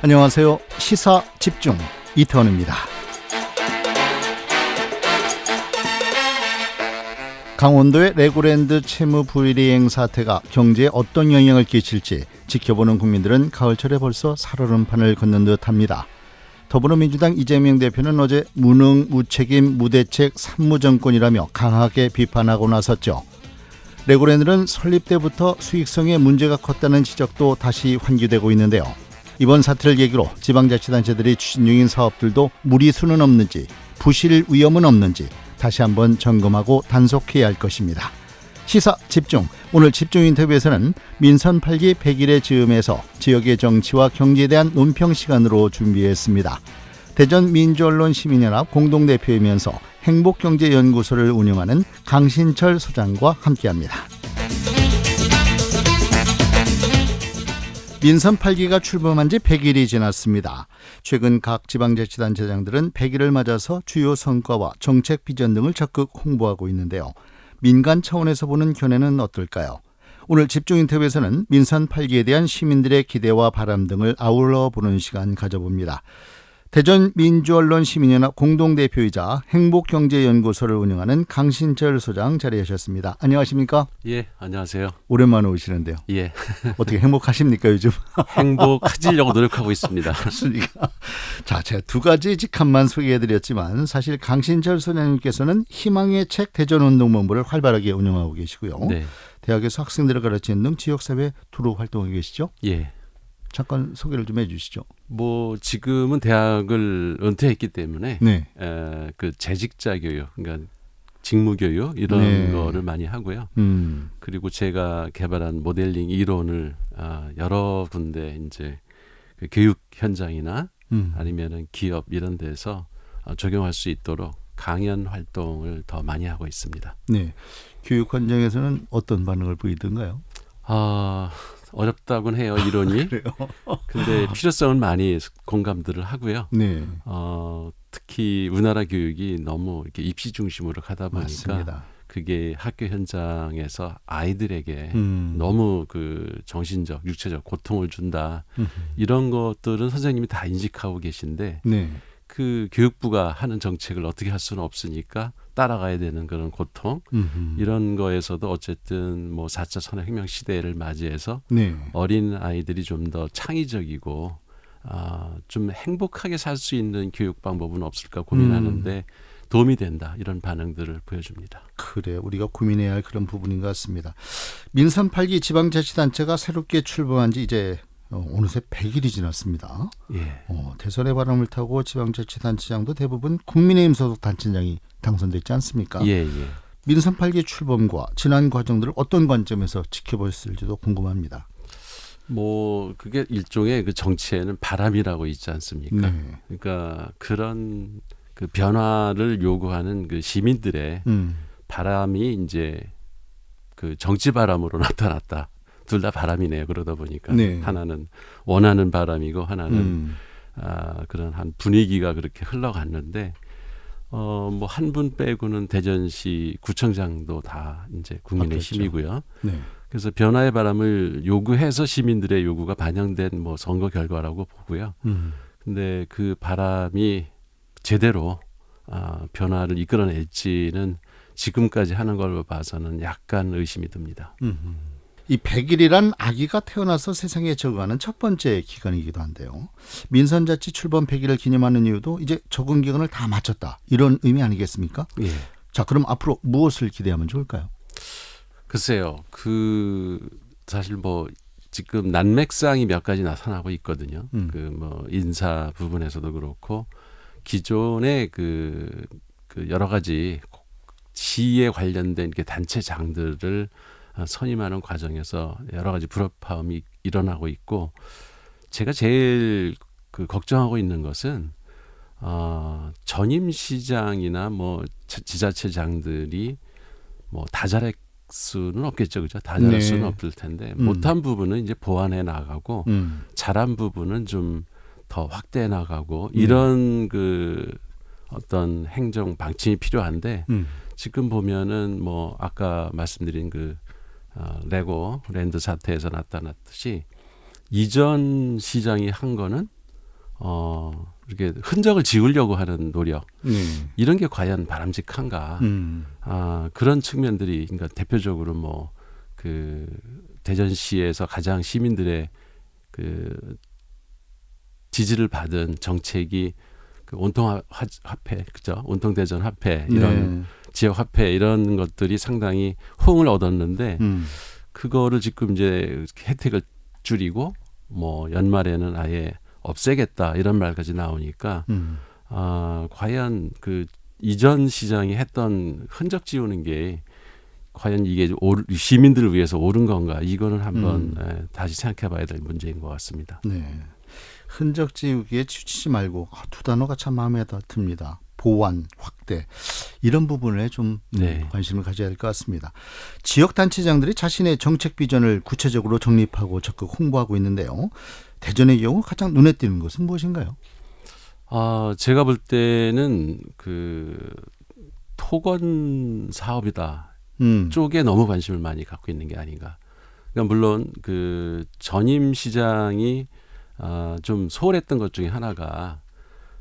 안녕하세요. 시사 집중 이태원입니다. 강원도의 레고랜드 채무 불이행 사태가 경제에 어떤 영향을 끼칠지 지켜보는 국민들은 가을철에 벌써 살얼음판을 걷는 듯합니다. 더불어민주당 이재명 대표는 어제 무능, 무책임, 무대책, 산무정권이라며 강하게 비판하고 나섰죠. 레고랜드는 설립 때부터 수익성에 문제가 컸다는 지적도 다시 환기되고 있는데요. 이번 사태를 계기로 지방자치단체들이 추진 중인 사업들도 무리수는 없는지 부실 위험은 없는지 다시 한번 점검하고 단속해야 할 것입니다. 시사 집중. 오늘 집중 인터뷰에서는 민선 8기 100일의 즈음에서 지역의 정치와 경제에 대한 논평 시간으로 준비했습니다. 대전 민주언론 시민연합 공동대표이면서 행복경제연구소를 운영하는 강신철 소장과 함께합니다. 민선 8기가 출범한 지 100일이 지났습니다. 최근 각 지방자치단체장들은 100일을 맞아서 주요 성과와 정책 비전 등을 적극 홍보하고 있는데요. 민간 차원에서 보는 견해는 어떨까요? 오늘 집중 인터뷰에서는 민선 8기에 대한 시민들의 기대와 바람 등을 아울러 보는 시간 가져봅니다. 대전 민주언론 시민연합 공동대표이자 행복경제연구소를 운영하는 강신철 소장 자리하셨습니다. 안녕하십니까? 예, 안녕하세요. 오랜만에 오시는데요. 예, 어떻게 행복하십니까 요즘? 행복해지려고 노력하고 있습니다. 그렇습니까? 자, 제가 두 가지 직함만 소개해드렸지만 사실 강신철 소장님께서는 희망의 책 대전운동본부를 활발하게 운영하고 계시고요. 네, 대학에서 학생들을 가르치는 등 지역사회 두루 활동하고 계시죠? 예. 잠깐 소개를 좀 해주시죠. 뭐 지금은 대학을 은퇴했기 때문에 네. 에, 그 재직자 교육, 그러니까 직무 교육 이런 네. 거를 많이 하고요. 음, 그리고 제가 개발한 모델링 이론을 아, 여러 군데 이제 그 교육 현장이나 음. 아니면은 기업 이런 데서 어, 적용할 수 있도록 강연 활동을 더 많이 하고 있습니다. 네. 교육 현장에서는 어떤 반응을 보이던가요? 아 어 렵다곤 해요 이론이. 그래요? 근데 필요성은 많이 공감들을 하고요. 네. 어, 특히 우리나라 교육이 너무 이렇게 입시 중심으로 가다 보니까 맞습니다. 그게 학교 현장에서 아이들에게 음. 너무 그 정신적, 육체적 고통을 준다. 음. 이런 것들은 선생님이 다 인식하고 계신데 네. 그 교육부가 하는 정책을 어떻게 할 수는 없으니까 따라가야 되는 그런 고통 음. 이런 거에서도 어쨌든 뭐 4차 산업혁명 시대를 맞이해서 네. 어린 아이들이 좀 더 창의적이고 아, 좀 행복하게 살 수 있는 교육 방법은 없을까 고민하는데 도움이 된다 이런 반응들을 보여줍니다. 그래 우리가 고민해야 할 그런 부분인 것 같습니다. 민선 8기 지방자치단체가 새롭게 출범한 지 이제 어, 어느새 100일이 지났습니다. 예, 어, 대선의 바람을 타고 지방자치단체장도 대부분 국민의힘 소속 단체장이 당선됐지 않습니까? 예, 예. 민선 8기 출범과 지난 과정들을 어떤 관점에서 지켜보셨을지도 궁금합니다. 뭐 그게 일종의 그 정치에는 바람이라고 있지 않습니까? 네. 그러니까 그런 그 변화를 요구하는 그 시민들의 음. 바람이 이제 그 정치 바람으로 나타났다. 둘 다 바람이네요. 그러다 보니까 네. 하나는 원하는 바람이고 하나는 음. 아, 그런 한 분위기가 그렇게 흘러갔는데 어, 뭐 한 분 빼고는 대전시 구청장도 다 이제 국민의. 힘이고요. 네. 그래서 변화의 바람을 요구해서 시민들의 요구가 반영된 뭐 선거 결과라고 보고요. 음. 근데 그 바람이 제대로 아, 변화를 이끌어낼지는 지금까지 하는 걸로 봐서는 약간 의심이 듭니다. 음. 이 100일이란 아기가 태어나서 세상에 적응하는 첫 번째 기간이기도 한데요. 민선자치 출범 100일을 기념하는 이유도 이제 적응 기간을 다 마쳤다. 이런 의미 아니겠습니까? 예. 자, 그럼 앞으로 무엇을 기대하면 좋을까요? 글쎄요. 그 사실 뭐 지금 난맥상이 몇 가지 나타나고 있거든요. 음. 그뭐 인사 부분에서도 그렇고 기존의 그, 그 여러 가지 시에 관련된 단체장들을 어, 선임하는 과정에서 여러 가지 불협화음이 일어나고 있고 제가 제일 그 걱정하고 있는 것은 어, 전임 시장이나 뭐 자- 지자체장들이 뭐 다 잘할 수는 없겠죠, 그죠? 다 잘할 네. 수는 없을 텐데 음. 못한 부분은 이제 보완해 나가고 음. 잘한 부분은 좀 더 확대해 나가고 네. 이런 그 어떤 행정 방침이 필요한데 음. 지금 보면은 뭐 아까 말씀드린 그 어, 레고 랜드 사태에서 나타났듯이 이전 시장이 한 거는 어 이렇게 흔적을 지우려고 하는 노력 네. 이런 게 과연 바람직한가? 음. 아 그런 측면들이 그러니까 대표적으로 뭐 그 대전시에서 가장 시민들의 그 지지를 받은 정책이 그 온통 화- 화폐 그죠? 온통 대전 화폐 이런 네. 지역 화폐 이런 것들이 상당히 호응을 얻었는데 음. 그거를 지금 이제 혜택을 줄이고 뭐 연말에는 아예 없애겠다 이런 말까지 나오니까 음. 아 과연 그 이전 시장이 했던 흔적 지우는 게 과연 이게 옳- 시민들을 위해서 옳은 건가 이거는 한번 음. 예, 다시 생각해봐야 될 문제인 것 같습니다. 네. 흔적 지우기에 치우치지 말고 아, 두 단어가 참 마음에 다 듭니다. 보완, 확대 이런 부분에 좀 음, 네. 관심을 가져야 할 것 같습니다. 지역 단체장들이 자신의 정책 비전을 구체적으로 정립하고 적극 홍보하고 있는데요. 대전의 경우 가장 눈에 띄는 것은 무엇인가요? 아 제가 볼 때는 그 토건 사업이다 음. 쪽에 너무 관심을 많이 갖고 있는 게 아닌가. 그러니까 물론 그 전임 시장이 아, 좀 소홀했던 것 중에 하나가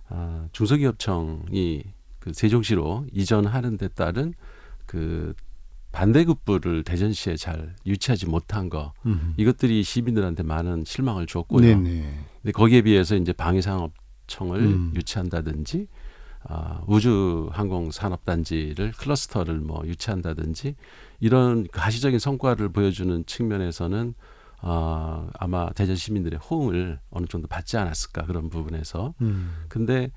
아, 중소기업청이 그 세종시로 이전하는 데 따른 그 반대급부를 대전시에 잘 유치하지 못한 거 음. 이것들이 시민들한테 많은 실망을 줬고요. 네네. 근데 거기에 비해서 이제 방위산업청을 음. 유치한다든지 아, 우주항공산업단지를 클러스터를 뭐 유치한다든지 이런 가시적인 성과를 보여주는 측면에서는 아, 아마 대전 시민들의 호응을 어느 정도 받지 않았을까 그런 부분에서 음. 근데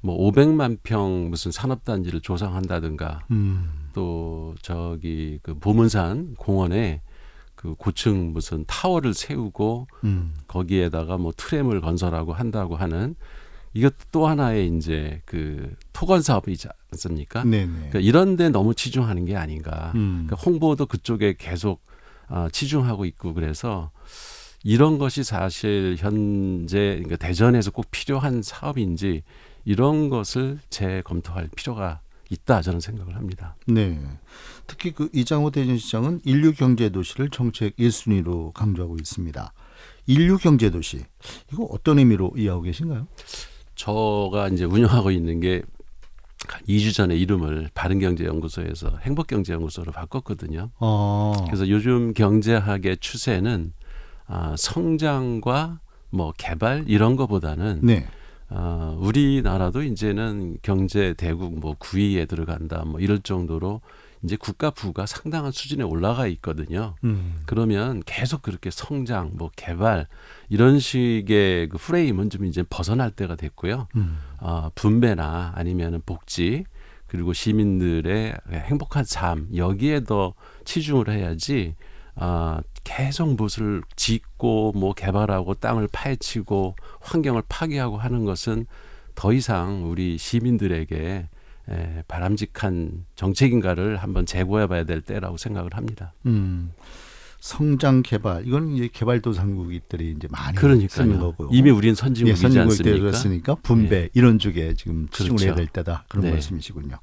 뭐 500만 평 무슨 산업단지를 조성한다든가 음. 또 저기 그 보문산 공원에 그 고층 무슨 타워를 세우고 음. 거기에다가 뭐 트램을 건설하고 한다고 하는 이것도 또 하나의 이제 그 토건 사업이지 않습니까? 네네. 그러니까 이런 데 너무 치중하는 게 아닌가. 음. 그러니까 홍보도 그쪽에 계속 아, 치중하고 있고 그래서 이런 것이 사실 현재 그러니까 대전에서 꼭 필요한 사업인지 이런 것을 재검토할 필요가 있다 저는 생각을 합니다. 네. 특히 그 이장호 대전시장은 인류 경제 도시를 정책 1순위로 강조하고 있습니다. 인류 경제 도시 이거 어떤 의미로 이해하고 계신가요? 저가 이제 운영하고 있는 게 2주 전에 이름을 바른경제연구소에서 행복경제연구소로 바꿨거든요. 어. 그래서 요즘 경제학의 추세는 아, 성장과 뭐 개발 이런 거보다는 네. 아, 우리나라도 이제는 경제 대국 뭐 9위에 들어간다 뭐 이럴 정도로 이제 국가 부가 상당한 수준에 올라가 있거든요. 음. 그러면 계속 그렇게 성장, 뭐 개발 이런 식의 그 프레임은 좀 이제 벗어날 때가 됐고요. 음. 아, 분배나 아니면은 복지 그리고 시민들의 행복한 삶 여기에 더 치중을 해야지 아, 계속 무엇을 짓고 뭐 개발하고 땅을 파헤치고 환경을 파괴하고 하는 것은 더 이상 우리 시민들에게 에, 바람직한 정책인가를 한번 재고해 봐야 될 때라고 생각을 합니다. 음. 성장 개발 이건 이제 개발도상국들이 이제 많이 쓰는 그러니까요. 거고요. 이미 우리는 예, 선진국이지 선진국이 않습니까? 되었으니까 분배 이런 쪽에 지금 치중을 그렇죠. 해야 될 때다 그런 네. 말씀이시군요.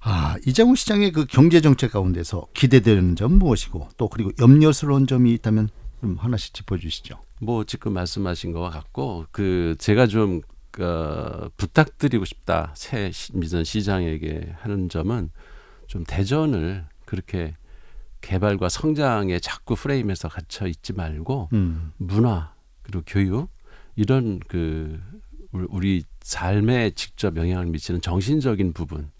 아 이장우 시장의 그 경제 정책 가운데서 기대되는 점 무엇이고 또 그리고 염려스러운 점이 있다면 좀 하나씩 짚어주시죠. 뭐 지금 말씀하신 거와 같고 그 제가 좀 어, 부탁드리고 싶다 새 시- 미전 시장에게 하는 점은 좀 대전을 그렇게 개발과 성장에 자꾸 프레임에서 갇혀 있지 말고 음. 문화 그리고 교육 이런 그 우리- 삶에 직접 영향을 미치는 정신적인 부분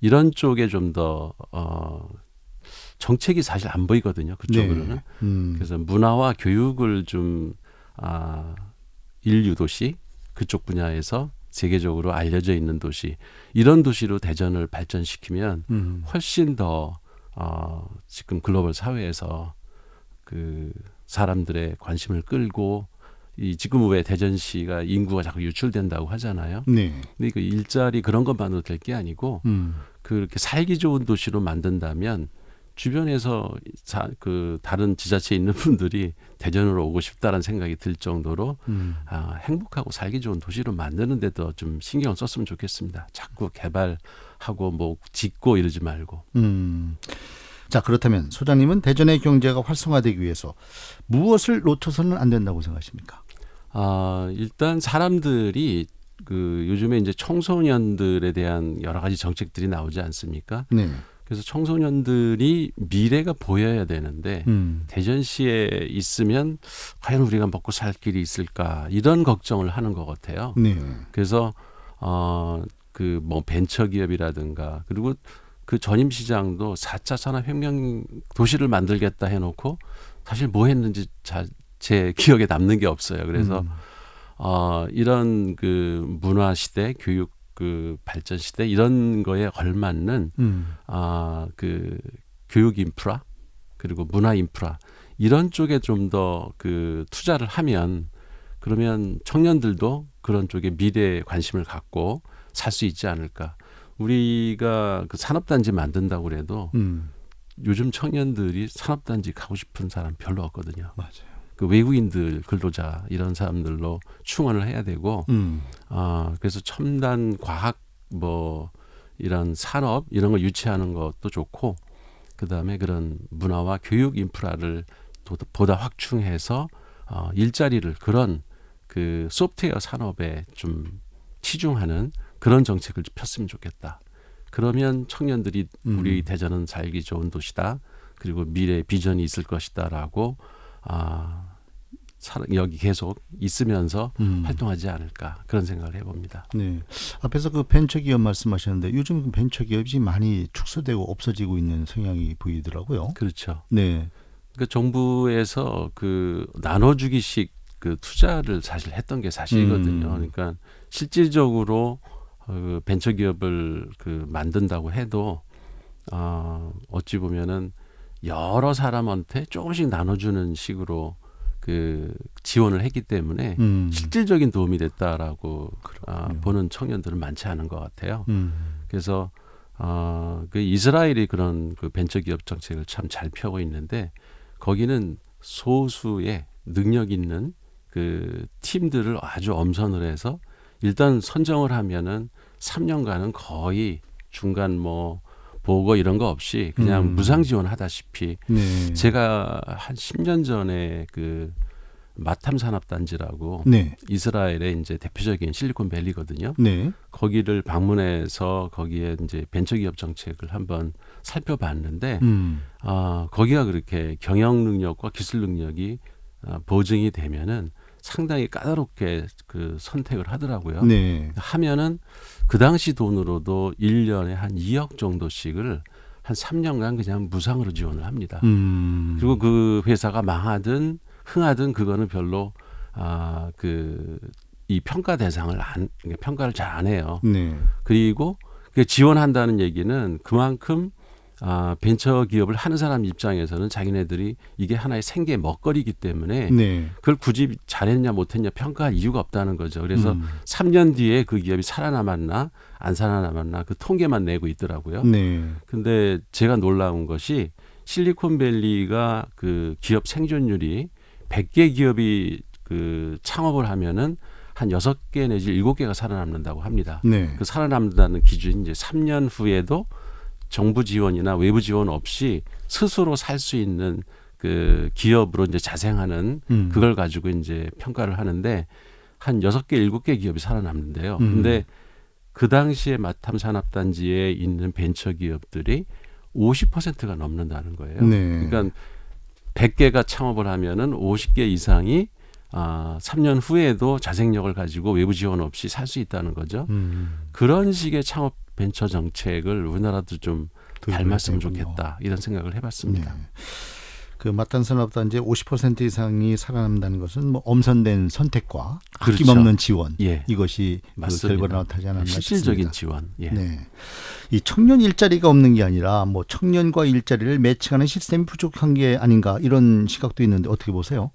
이런 쪽에 좀 더 어, 정책이 사실 안 보이거든요 그쪽으로는 네. 음. 그래서 문화와 교육을 좀 아, 인류 도시 그쪽 분야에서 세계적으로 알려져 있는 도시 이런 도시로 대전을 발전시키면 음. 훨씬 더 어, 지금 글로벌 사회에서 그 사람들의 관심을 끌고 이 지금 왜 대전시가 인구가 자꾸 유출된다고 하잖아요. 네. 근데 그 일자리 그런 것만으로 될 게 아니고 음. 그렇게 살기 좋은 도시로 만든다면 주변에서 자, 그 다른 지자체에 있는 분들이 대전으로 오고 싶다라는 생각이 들 정도로 음. 아, 행복하고 살기 좋은 도시로 만드는 데도 좀 신경을 썼으면 좋겠습니다. 자꾸 개발하고 뭐 짓고 이러지 말고. 음. 자 그렇다면 소장님은 대전의 경제가 활성화되기 위해서 무엇을 놓쳐서는 안 된다고 생각하십니까? 아, 일단 사람들이 그 요즘에 이제 청소년들에 대한 여러 가지 정책들이 나오지 않습니까? 네. 그래서 청소년들이 미래가 보여야 되는데 음. 대전시에 있으면 과연 우리가 먹고 살 길이 있을까 이런 걱정을 하는 것 같아요. 네. 그래서 어 그 뭐 벤처 기업이라든가 그리고 그 전임 시장도 4차 산업 혁명 도시를 만들겠다 해놓고 사실 뭐 했는지 자, 제 기억에 남는 게 없어요. 그래서 음. 어 이런 그 문화 시대, 교육 그 발전 시대 이런 거에 걸맞는 음. 아그 교육 인프라 그리고 문화 인프라 이런 쪽에 좀 더 그 투자를 하면 그러면 청년들도 그런 쪽에 미래에 관심을 갖고 살 수 있지 않을까. 우리가 그 산업단지 만든다고 그래도 음. 요즘 청년들이 산업단지 가고 싶은 사람 별로 없거든요. 맞아요. 그 외국인들 근로자 이런 사람들로 충원을 해야 되고 음. 아 그래서 첨단 과학 뭐 이런 산업 이런 걸 유치하는 것도 좋고 그 다음에 그런 문화와 교육 인프라를 도- 보다 확충해서 어, 일자리를 그런 그 소프트웨어 산업에 좀 치중하는 그런 정책을 폈으면 좋겠다. 그러면 청년들이 음. 우리 대전은 살기 좋은 도시다. 그리고 미래 비전이 있을 것이다라고 아 사- 여기 계속 있으면서 음. 활동하지 않을까 그런 생각을 해봅니다. 네. 앞에서 그 벤처기업 말씀하셨는데 요즘 그 벤처기업이 많이 축소되고 없어지고 있는 성향이 보이더라고요. 그렇죠. 네. 그 정부에서 그 나눠주기식 그 투자를 사실 했던 게 사실이거든요. 음. 그러니까 실질적으로 어, 그 벤처기업을 그 만든다고 해도 어, 어찌 보면은 여러 사람한테 조금씩 나눠주는 식으로 그 지원을 했기 때문에 음. 실질적인 도움이 됐다라고 아. 보는 청년들은 많지 않은 것 같아요. 음. 그래서 어, 그 이스라엘이 그런 그 벤처기업 정책을 참 잘 펴고 있는데 거기는 소수의 능력 있는 그 팀들을 아주 엄선을 해서 일단 선정을 하면은 3년간은 거의 중간 뭐 보고 이런 거 없이 그냥 음. 무상 지원하다시피 네. 제가 한 10년 전에 그 마탐 산업 단지라고 네. 이스라엘의 이제 대표적인 실리콘밸리거든요. 네. 거기를 방문해서 거기에 이제 벤처기업 정책을 한번 살펴봤는데 음. 아 거기가 그렇게 경영 능력과 기술 능력이 아, 보증이 되면은 상당히 까다롭게 그 선택을 하더라고요. 네. 하면은 그 당시 돈으로도 1년에 한 2억 정도씩을 한 3년간 그냥 무상으로 지원을 합니다. 음. 그리고 그 회사가 망하든 흥하든 그거는 별로 아 그 이 평가 대상을 안 평가를 잘 안 해요. 네. 그리고 그 지원한다는 얘기는 그만큼 아 벤처 기업을 하는 사람 입장에서는 자기네들이 이게 하나의 생계 먹거리이기 때문에 네. 그걸 굳이 잘했냐 못했냐 평가할 이유가 없다는 거죠. 그래서 음. 3년 뒤에 그 기업이 살아남았나 안 살아남았나 그 통계만 내고 있더라고요. 네. 근데 제가 놀라운 것이 실리콘밸리가 그 기업 생존율이 100개 기업이 그 창업을 하면은 한 6개 내지 7개가 살아남는다고 합니다. 네. 그 살아남는다는 기준이 이제 3년 후에도 정부 지원이나 외부 지원 없이 스스로 살 수 있는 그 기업으로 이제 자생하는 음. 그걸 가지고 이제 평가를 하는데 한 여섯 개 일곱 개 기업이 살아남는데요. 음. 근데 그 당시에 마탐 산업단지에 있는 벤처 기업들이 50%가 넘는다는 거예요. 네. 그러니까 100개가 창업을 하면은 50개 이상이 아, 3년 후에도 자생력을 가지고 외부 지원 없이 살 수 있다는 거죠. 음. 그런 식의 창업 벤처 정책을 우리나라도 좀 닮았으면 좋겠다 이런 생각을 해봤습니다. 네. 그 마탄 산업단지의 50% 이상이 살아남는다는 것은 뭐 엄선된 선택과 그렇죠. 아낌없는 지원 예, 이것이 그. 결과로 나타나지 않았나 실질적인 싶습니다. 지원. 예. 네. 이 청년 일자리가 없는 게 아니라 뭐 청년과 일자리를 매칭하는 시스템이 부족한 게 아닌가 이런 시각도 있는데 어떻게 보세요?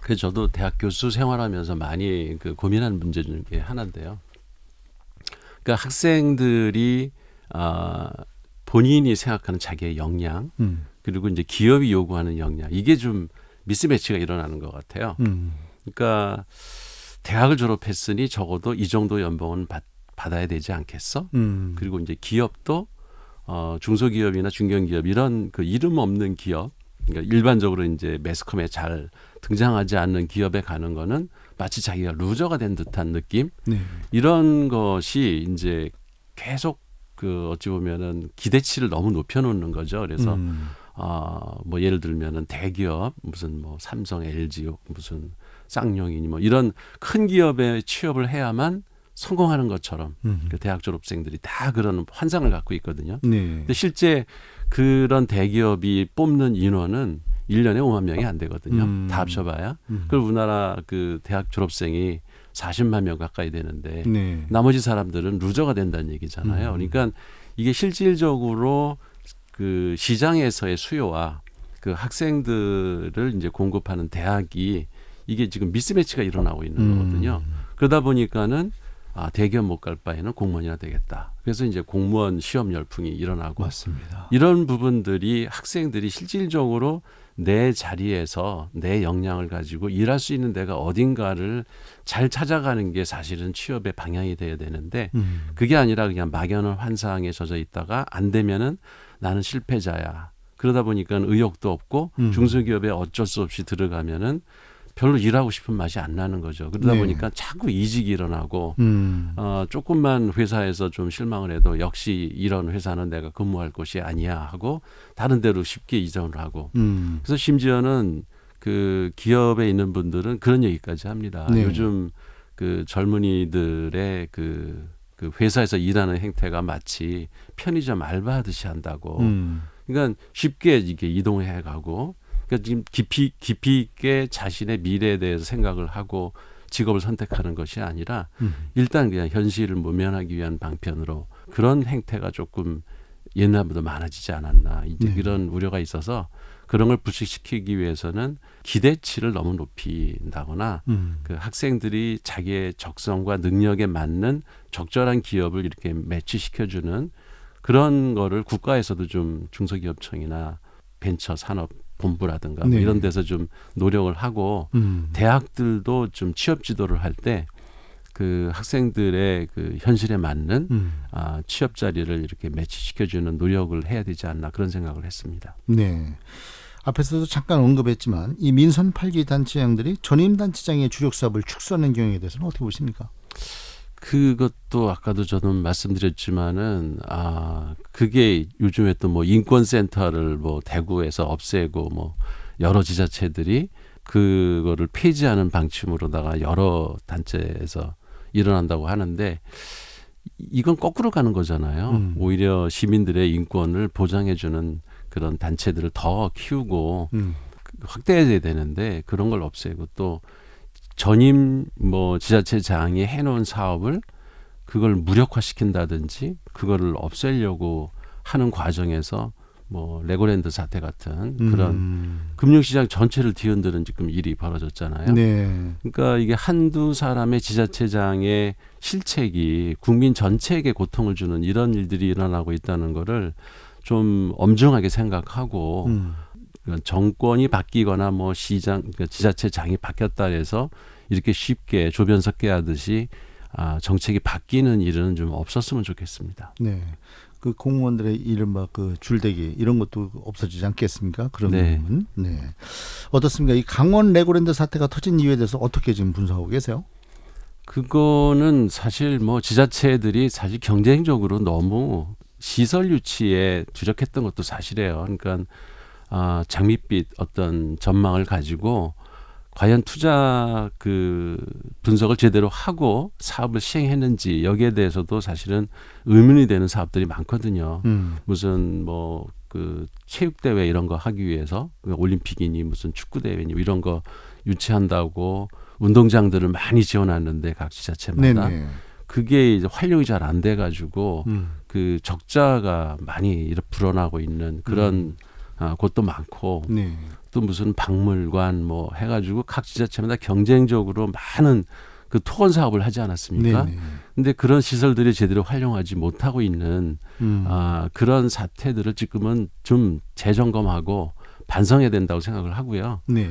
그래서 저도 대학 교수 생활하면서 많이 그 고민한 문제 중에 하나인데요. 그러니까 학생들이 아 본인이 생각하는 자기의 역량 음. 그리고 이제 기업이 요구하는 역량 이게 좀 미스매치가 일어나는 것 같아요. 음. 그러니까 대학을 졸업했으니 적어도 이 정도 연봉은 받, 받아야 되지 않겠어? 음. 그리고 이제 기업도 어, 중소기업이나 중견기업 이런 그 이름 없는 기업, 그러니까 일반적으로 이제 매스컴에 잘 등장하지 않는 기업에 가는 거는 마치 자기가 루저가 된 듯한 느낌 네. 이런 것이 이제 계속 그 어찌 보면은 기대치를 너무 높여놓는 거죠. 그래서 음. 아뭐 예를 들면은 대기업 무슨 뭐 삼성, LG 무슨 쌍용이니 뭐 이런 큰 기업에 취업을 해야만 성공하는 것처럼 음. 그 대학 졸업생들이 다 그런 환상을 갖고 있거든요. 네. 근데 실제 그런 대기업이 뽑는 인원은 1년에 5만 명이 안 되거든요. 음. 다 합쳐봐야. 음. 그 우리나라 그 대학 졸업생이 40만 명 가까이 되는데 네. 나머지 사람들은 루저가 된다는 얘기잖아요. 음. 그러니까 이게 실질적으로 그 시장에서의 수요와 그 학생들을 이제 공급하는 대학이 이게 지금 미스매치가 일어나고 있는 음. 거거든요. 그러다 보니까는 아 대기업 못 갈 바에는 공무원이나 되겠다. 그래서 이제 공무원 시험 열풍이 일어나고 맞습니다. 이런 부분들이 학생들이 실질적으로 내 자리에서 내 역량을 가지고 일할 수 있는 데가 어딘가를 잘 찾아가는 게 사실은 취업의 방향이 돼야 되는데 음. 그게 아니라 그냥 막연한 환상에 젖어 있다가 안 되면은 나는 실패자야. 그러다 보니까 의욕도 없고 음. 중소기업에 어쩔 수 없이 들어가면은 별로 일하고 싶은 맛이 안 나는 거죠. 그러다 네. 보니까 자꾸 이직이 일어나고 음. 어, 조금만 회사에서 좀 실망을 해도 역시 이런 회사는 내가 근무할 곳이 아니야 하고 다른 데로 쉽게 이전을 하고 음. 그래서 심지어는 그 기업에 있는 분들은 그런 얘기까지 합니다. 네. 요즘 그 젊은이들의 그, 그 회사에서 일하는 행태가 마치 편의점 알바하듯이 한다고. 음. 그러니까 쉽게 이게 이동해 가고 그러니까 지금 깊이 깊이 있게 자신의 미래에 대해서 생각을 하고 직업을 선택하는 것이 아니라 음. 일단 그냥 현실을 모면하기 위한 방편으로 그런 행태가 조금 옛날보다 많아지지 않았나 이제 네. 그런 우려가 있어서 그런 걸 불식시키기 위해서는 기대치를 너무 높인다거나 음. 그 학생들이 자기의 적성과 능력에 맞는 적절한 기업을 이렇게 매치시켜주는 그런 거를 국가에서도 좀 중소기업청이나 벤처 산업 본부라든가 뭐 네. 이런 데서 좀 노력을 하고 음. 대학들도 좀 취업 지도를 할 때 그 학생들의 그 현실에 맞는 음. 아, 취업 자리를 이렇게 매치시켜주는 노력을 해야 되지 않나 그런 생각을 했습니다. 네. 앞에서도 잠깐 언급했지만 이 민선 8기 단체장들이 전임 단체장의 주력 사업을 축소하는 경우에 대해서는 어떻게 보십니까? 그것도 아까도 저는 말씀드렸지만은 아 그게 요즘에 또 뭐 인권센터를 뭐 대구에서 없애고 뭐 여러 지자체들이 그거를 폐지하는 방침으로다가 여러 단체에서 일어난다고 하는데 이건 거꾸로 가는 거잖아요. 음. 오히려 시민들의 인권을 보장해주는 그런 단체들을 더 키우고 음. 확대해야 되는데 그런 걸 없애고 또 전임 뭐 지자체장이 해놓은 사업을 그걸 무력화시킨다든지 그거를 없애려고 하는 과정에서 뭐 레고랜드 사태 같은 그런 음. 금융시장 전체를 뒤흔드는 지금 일이 벌어졌잖아요. 네. 그러니까 이게 한두 사람의 지자체장의 실책이 국민 전체에게 고통을 주는 이런 일들이 일어나고 있다는 거를 좀 엄중하게 생각하고 음. 정권이 바뀌거나 뭐 시장 그러니까 지자체 장이 바뀌었다 해서 이렇게 쉽게 조변석 깨하듯이 아, 정책이 바뀌는 일은 좀 없었으면 좋겠습니다. 네. 그 공무원들의 이른바 그 줄대기 이런 것도 없어지지 않겠습니까? 그런 네. 부분. 네. 어떻습니까? 이 강원 레고랜드 사태가 터진 이유에 대해서 어떻게 지금 분석하고 계세요? 그거는 사실 뭐 지자체들이 사실 경쟁적으로 너무 시설 유치에 주력했던 것도 사실이에요. 그러니까 아, 장밋빛 어떤 전망을 가지고 과연 투자 그 분석을 제대로 하고 사업을 시행했는지 여기에 대해서도 사실은 의문이 되는 사업들이 많거든요. 음. 무슨 뭐 그 체육 대회 이런 거 하기 위해서 그 올림픽이니 무슨 축구 대회니 이런 거 유치한다고 운동장들을 많이 지어놨는데 각 지자체마다 네네. 그게 이제 활용이 잘 안 돼가지고 음. 그 적자가 많이 이렇게 불어나고 있는 그런 아, 곳도 많고 네. 또 무슨 박물관 뭐 해가지고 각 지자체마다 경쟁적으로 많은 그 토건 사업을 하지 않았습니까? 네네. 근데 그런 시설들이 제대로 활용하지 못하고 있는 음. 아, 그런 사태들을 지금은 좀 재점검하고 반성해야 된다고 생각을 하고요. 네.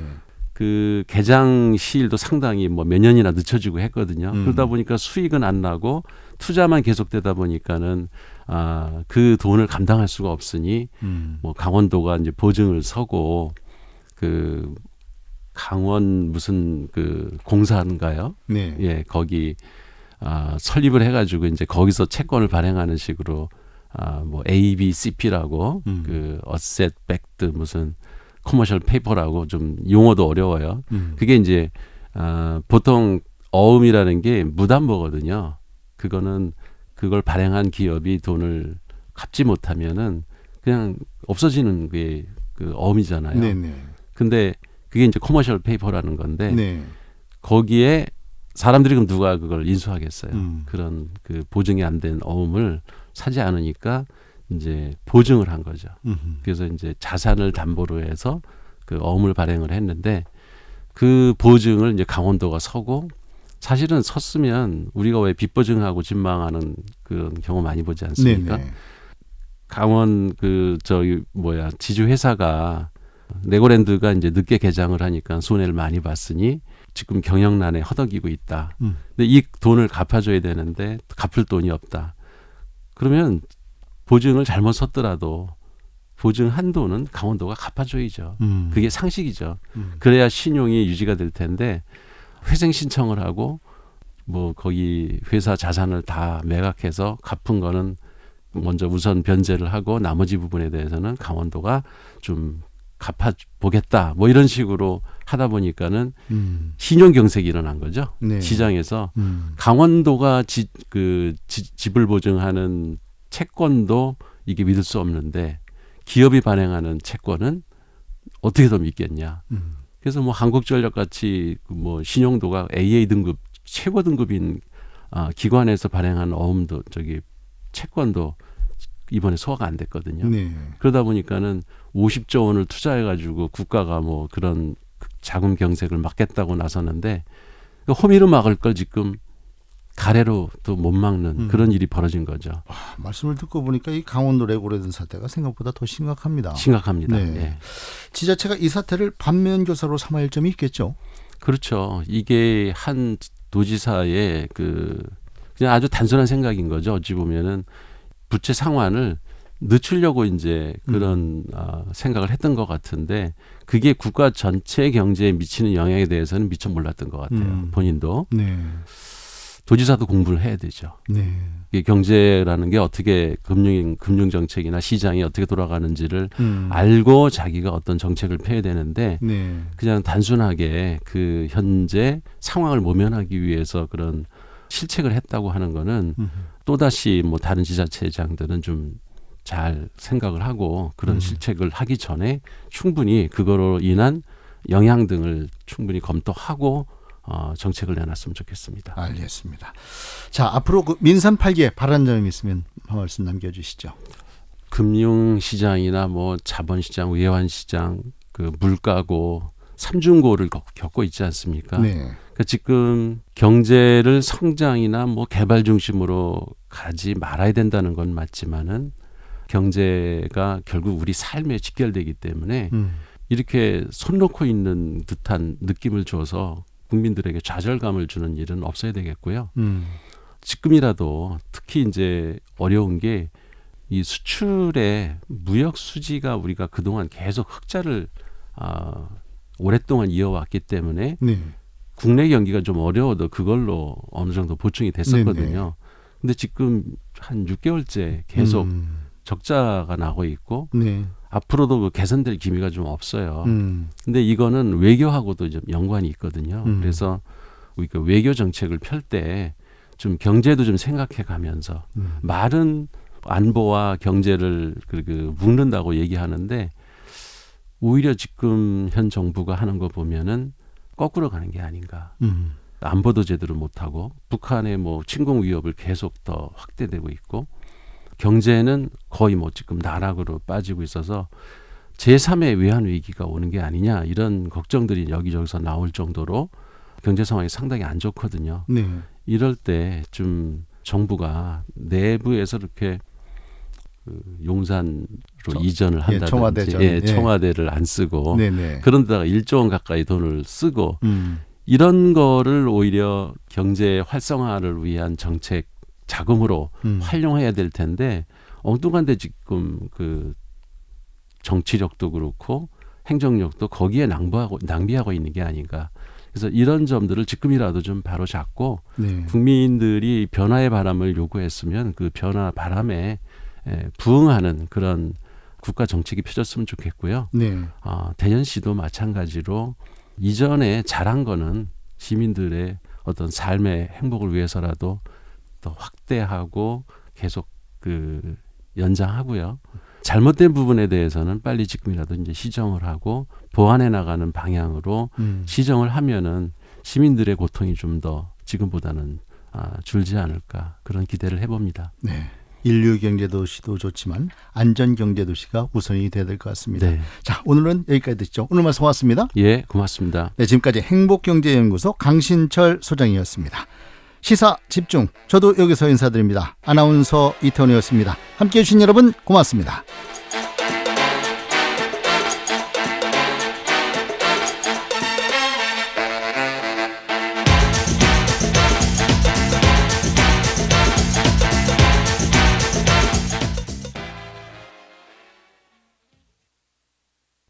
그 개장 시일도 상당히 뭐 몇 년이나 늦춰지고 했거든요. 음. 그러다 보니까 수익은 안 나고 투자만 계속되다 보니까는 아, 그 돈을 감당할 수가 없으니 음. 뭐 강원도가 이제 보증을 서고 그 강원 무슨 그 공사인가요? 네. 예, 거기 아, 설립을 해가지고 이제 거기서 채권을 발행하는 식으로 아, 뭐 A, B, C, P라고 음. 그 어셋 백드 무슨 커머셜 페이퍼라고 좀 용어도 어려워요. 음. 그게 이제 아, 보통 어음이라는 게 무담보거든요. 그거는 그걸 발행한 기업이 돈을 갚지 못하면은 그냥 없어지는 게 그 어음이잖아요. 네네. 근데 그게 이제 커머셜 페이퍼라는 건데 네. 거기에 사람들이 그럼 누가 그걸 인수하겠어요. 음. 그런 그 보증이 안 된 어음을 사지 않으니까 이제 보증을 한 거죠. 음. 그래서 이제 자산을 담보로 해서 그 어음을 발행을 했는데 그 보증을 이제 강원도가 서고 사실은 섰으면 우리가 왜 빚보증하고 진망하는 그런 경우 많이 보지 않습니까? 네네. 강원 그 저기 뭐야 지주 회사가 레고랜드가 이제 늦게 개장을 하니까 손해를 많이 봤으니 지금 경영난에 허덕이고 있다. 음. 근데 이 돈을 갚아줘야 되는데 갚을 돈이 없다. 그러면 보증을 잘못 섰더라도 보증 한도는 강원도가 갚아줘야죠. 음. 그게 상식이죠. 음. 그래야 신용이 유지가 될 텐데 회생 신청을 하고 뭐 거기 회사 자산을 다 매각해서 갚은 거는 먼저 우선 변제를 하고 나머지 부분에 대해서는 강원도가 좀 갚아 보겠다 뭐 이런 식으로 하다 보니까는 음. 신용 경색이 일어난 거죠 네. 시장에서 음. 강원도가 지, 그 지, 집을 보증하는 채권도 이게 믿을 수 없는데 기업이 발행하는 채권은 어떻게 더 믿겠냐 음. 그래서 뭐 한국전력 같이 그뭐 신용도가 AA 등급 최고 등급인 아, 기관에서 발행한 어음도 저기 채권도 이번에 소화가 안 됐거든요. 네. 그러다 보니까는 50조 원을 투자해 가지고 국가가 뭐 그런 자금 경색을 막겠다고 나섰는데 그 호미로 막을 걸 지금 가래로 또 못 막는 음. 그런 일이 벌어진 거죠. 아, 말씀을 듣고 보니까 이 강원도 레고레든 사태가 생각보다 더 심각합니다. 심각합니다. 네. 예. 지자체가 이 사태를 반면 교사로 삼아야 할 점이 있겠죠. 그렇죠. 이게 한 도지사의 그 그냥 아주 단순한 생각인 거죠. 어찌 보면은 부채 상환을 늦추려고 이제 그런 아, 생각을 했던 것 같은데 그게 국가 전체 경제에 미치는 영향에 대해서는 미처 몰랐던 것 같아요. 음. 본인도 네. 도지사도 공부를 해야 되죠. 네. 경제라는 게 어떻게 금융 금융 정책이나 시장이 어떻게 돌아가는지를 음. 알고 자기가 어떤 정책을 펴야 되는데 네. 그냥 단순하게 그 현재 상황을 모면하기 위해서 그런 실책을 했다고 하는 거는 음. 또다시 뭐 다른 지자체장들은 좀 잘 생각을 하고 그런 음. 실책을 하기 전에 충분히 그거로 인한 영향 등을 충분히 검토하고 어, 정책을 내놨으면 좋겠습니다. 알겠습니다. 자, 앞으로 그 민산 8개 바란 점이 있으면 한 말씀 남겨주시죠. 금융 시장이나 뭐 자본 시장, 외환 시장, 그 물가고 삼중고를 겪- 겪고 있지 않습니까? 네. 그러니까 지금 경제를 성장이나 뭐 개발 중심으로 가지 말아야 된다는 건 맞지만은 경제가 결국 우리 삶에 직결되기 때문에 음. 이렇게 손 놓고 있는 듯한 느낌을 줘서 국민들에게 좌절감을 주는 일은 없어야 되겠고요. 음. 지금이라도 특히 이제 어려운 게 이 수출의 무역 수지가 우리가 그동안 계속 흑자를 아, 오랫동안 이어왔기 때문에 네. 국내 경기가 좀 어려워도 그걸로 어느 정도 보충이 됐었거든요. 근데 지금 한 6개월째 계속 음. 적자가 나고 있고 네. 앞으로도 그 개선될 기미가 좀 없어요. 음. 근데 이거는 외교하고도 좀 연관이 있거든요. 음. 그래서 우리가 외교 정책을 펼 때 좀 경제도 좀 생각해 가면서 음. 말은 안보와 경제를 그, 그 묶는다고 얘기하는데 오히려 지금 현 정부가 하는 거 보면은 거꾸로 가는 게 아닌가. 음. 안보도 제대로 못하고 북한의 뭐 침공 위협을 계속 더 확대되고 있고 경제는 거의 뭐 지금 나락으로 빠지고 있어서 제3의 외환 위기가 오는 게 아니냐 이런 걱정들이 여기저기서 나올 정도로 경제 상황이 상당히 안 좋거든요. 네. 이럴 때 좀 정부가 내부에서 이렇게 그 용산으로 저- 이전을 예, 한다든지. 예, 예. 청와대를 안 쓰고 네, 네. 그런 데다가 1조 원 가까이 돈을 쓰고 음. 이런 거를 오히려 경제 활성화를 위한 정책 자금으로 음. 활용해야 될 텐데 엉뚱한데 지금 그 정치력도 그렇고 행정력도 거기에 낭비하고 낭비하고 있는 게 아닌가. 그래서 이런 점들을 지금이라도 좀 바로 잡고 네. 국민들이 변화의 바람을 요구했으면 그 변화 바람에 에, 부응하는 그런 국가 정책이 펴졌으면 좋겠고요. 네. 어, 대전시도 마찬가지로 이전에 잘한 거는 시민들의 어떤 삶의 행복을 위해서라도 더 확대하고 계속 그 연장하고요. 잘못된 부분에 대해서는 빨리 지금이라도 이제 시정을 하고 보완해 나가는 방향으로 음. 시정을 하면은 시민들의 고통이 좀 더 지금보다는 아, 줄지 않을까 그런 기대를 해봅니다. 네. 인류 경제 도시도 좋지만 안전 경제 도시가 우선이 돼야 될 것 같습니다. 네, 자, 오늘은 여기까지 듣죠. 오늘 말씀 고맙습니다. 예, 고맙습니다. 네, 지금까지 행복경제연구소 강신철 소장이었습니다. 시사 집중. 저도 여기서 인사드립니다. 아나운서 이태원이었습니다. 함께 해주신 여러분 고맙습니다.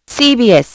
CBS